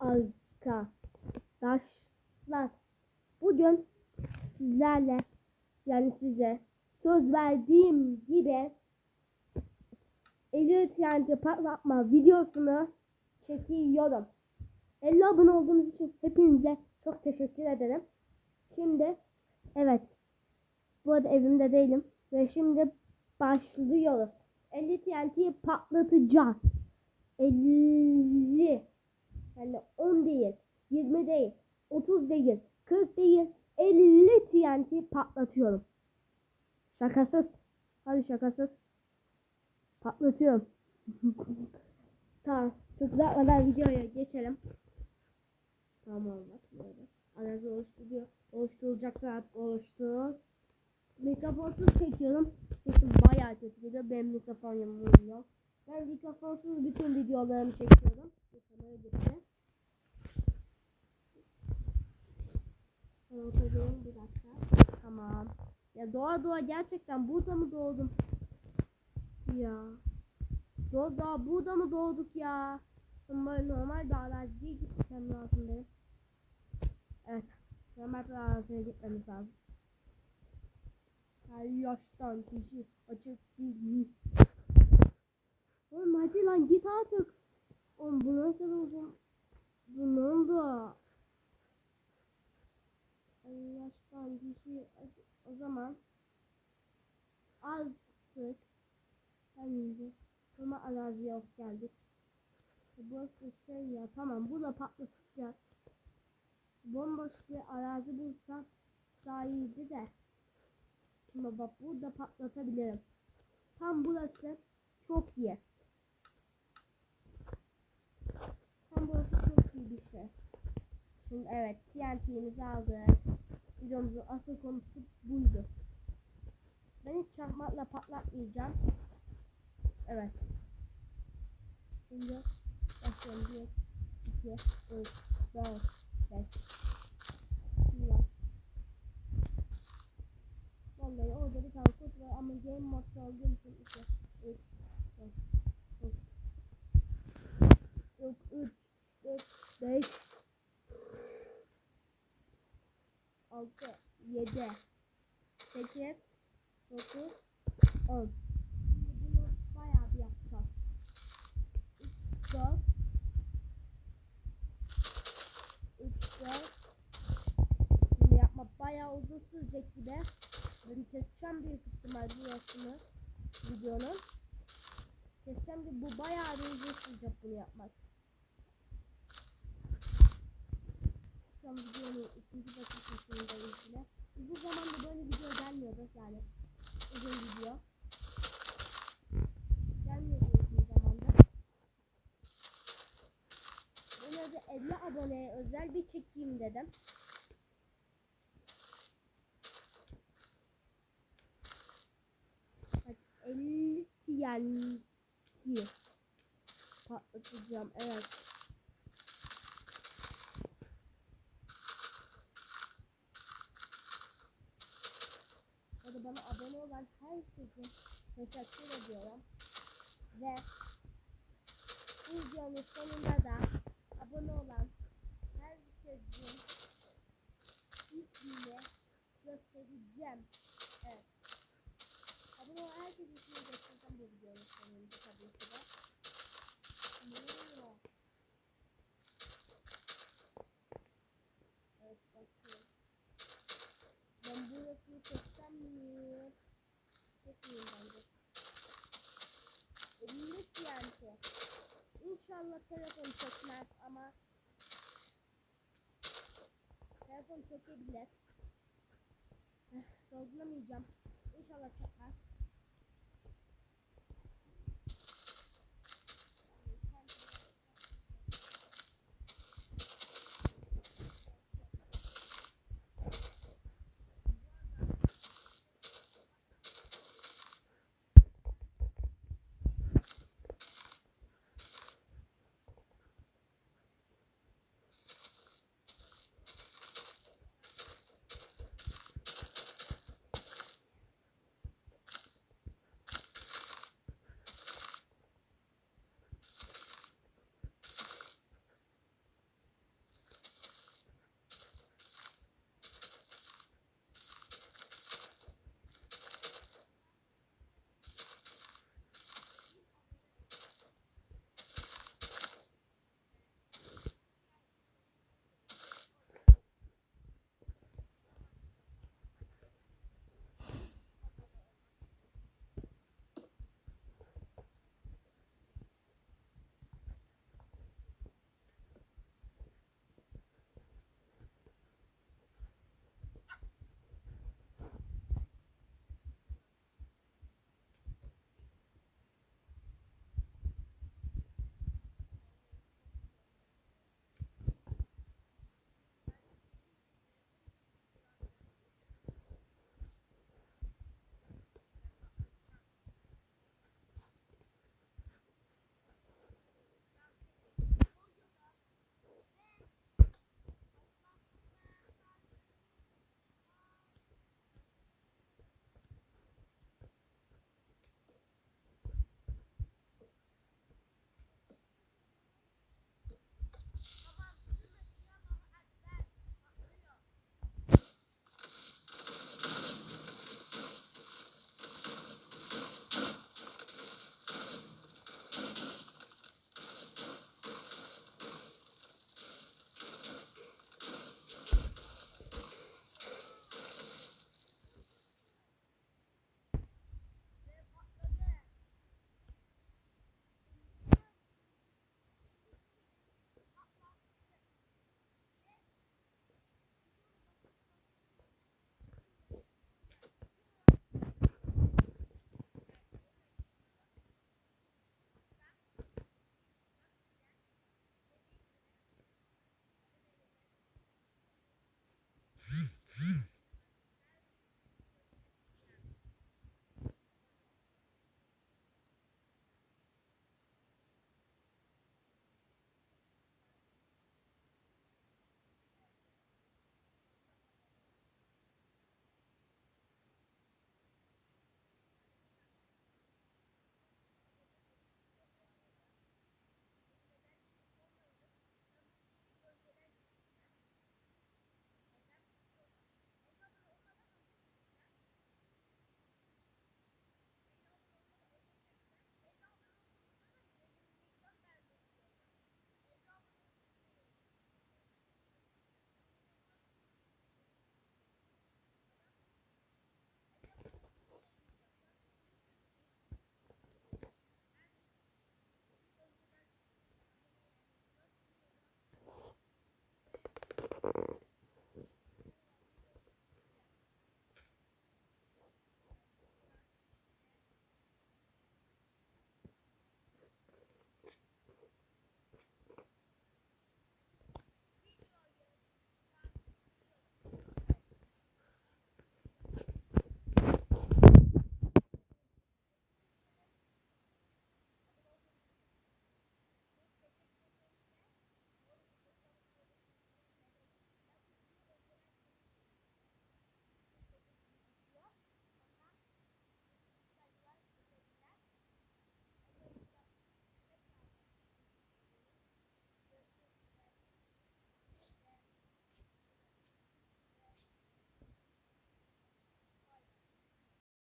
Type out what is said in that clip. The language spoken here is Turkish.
arkadaşlar bugün sizlerle yani size söz verdiğim gibi Eylül TNT patlatma videosunu çekiyorum. 50 abone olduğunuz için hepinize çok teşekkür ederim. Şimdi evet bu arada evimde değilim ve şimdi başlıyoruz. 50 TNT'yi patlatacağız. 50 yani 10 değil, 20 değil, 30 değil, 40 değil, 50 TNT patlatıyorum. Şakasız. Hadi şakasız. Patlatıyorum. tamam. Çok uzatmadan videoya geçelim. Tamam bak böyle. Aracı oluşturuyor. Oluşturacak saat oluştur. Mikrofonsuz çekiyorum. Sesim bayağı kötü geliyor. Benim mikrofon yanımda. Ben mikrofonsuz bütün videolarımı çekiyorum. Bir kamera gitti. Oturuyorum bir dakika. Tamam. Ya doğa doğa gerçekten burada mı doğdum? Ya. Doğa doğa burada mı doğduk ya? Normal, normal bir araziye gitmem lazım benim. Evet. Normal bir araziye gitmemiz lazım. Her yaştan kişi açık değil. Oğlum hadi lan git artık. Oğlum bu ne kadar uzun. Bu ne oldu? Yaştan kişi o zaman artık bence ama araziye hoş geldik. Burası şey ya tamam burada patlatacağız. Bomboş bir arazi bulsam daha iyiydi de. Şimdi bak burada patlatabilirim. Tam burası çok iyi. Tam burası çok iyi bir şey. Şimdi evet TNT'mizi aldık. Videomuzun asıl konusu buydu. Ben hiç çakmakla patlatmayacağım. Evet. Şimdi başlayalım. 1, 2, 3, 4, 5. Bismillah. Vallahi orada bir tane kod var ama game modda olduğum için 2, 3, 4, 5. Yok 3, 4, 5. 7, 8, 9, 10. Şimdi bunu bayağı bir yapacağız. 3, 4, 3, 4. Bunu yapmak bayağı uzun sürecek gibi. Ben keseceğim büyük ihtimal burasını videonun. Keseceğim ki bu bayağı bir uzun sürecek bunu yapmak. Şu an videonun ikinci dakikasındayız yine. Uzun zamandır böyle video gelmiyordu yani. Uzun video. Gelmiyordu uzun zamandır. Bunu da 50 aboneye özel bir çekeyim dedim. Bak 50 TNT patlatacağım evet. Bana abone olan herkese teşekkür ediyorum. Ve videonun sonunda da abone olan herkesin ismini göstereceğim. Evet. Abone olan herkesin ismini göstereceğim bu videonun sonunda tabii ki de. Ne oluyor? Evet bakıyorum. Ben burasını kessem mi? Kesmeyeyim bence. 50 TNT. İnşallah telefon çekmez ama telefon çekebilir. Eh, Sorgulamayacağım. İnşallah çekmez.